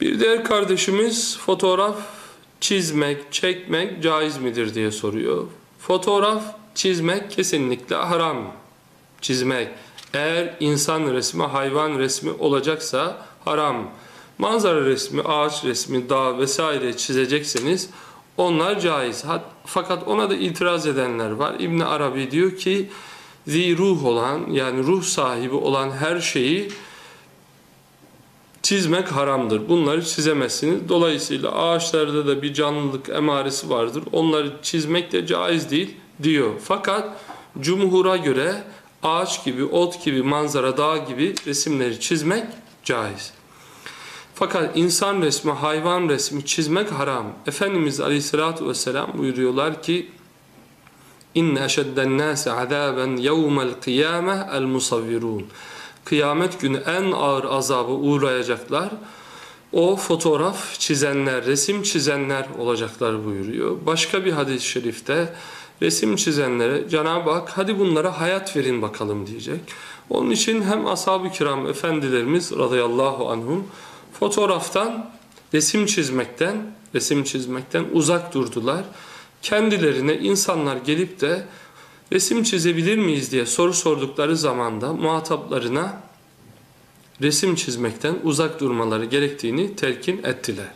Bir diğer kardeşimiz fotoğraf çizmek, çekmek caiz midir diye soruyor. Fotoğraf çizmek kesinlikle haram. Çizmek. Eğer insan resmi, hayvan resmi olacaksa haram. Manzara resmi, ağaç resmi, dağ vesaire çizecekseniz onlar caiz. Fakat ona da itiraz edenler var. İbn Arabi diyor ki zi ruh olan yani ruh sahibi olan her şeyi çizmek haramdır. Bunları çizemezsiniz. Dolayısıyla ağaçlarda da bir canlılık emaresi vardır. Onları çizmek de caiz değil diyor. Fakat cumhura göre ağaç gibi, ot gibi, manzara, dağ gibi resimleri çizmek caiz. Fakat insan resmi, hayvan resmi çizmek haram. Efendimiz Aleyhisselatü Vesselam buyuruyorlar ki eşedden nâse azâben yevmel kıyâme el musavvirûn. Kıyamet günü en ağır azabı uğrayacaklar. O fotoğraf çizenler, resim çizenler olacaklar buyuruyor. Başka bir hadis-i şerifte resim çizenlere Cenab-ı Hak hadi bunlara hayat verin bakalım diyecek. Onun için hem ashab-ı kiram efendilerimiz radıyallahu anhum fotoğraftan, resim çizmekten, resim çizmekten uzak durdular. Kendilerine insanlar gelip de resim çizebilir miyiz diye soru sordukları zamanda muhataplarına resim çizmekten uzak durmaları gerektiğini telkin ettiler.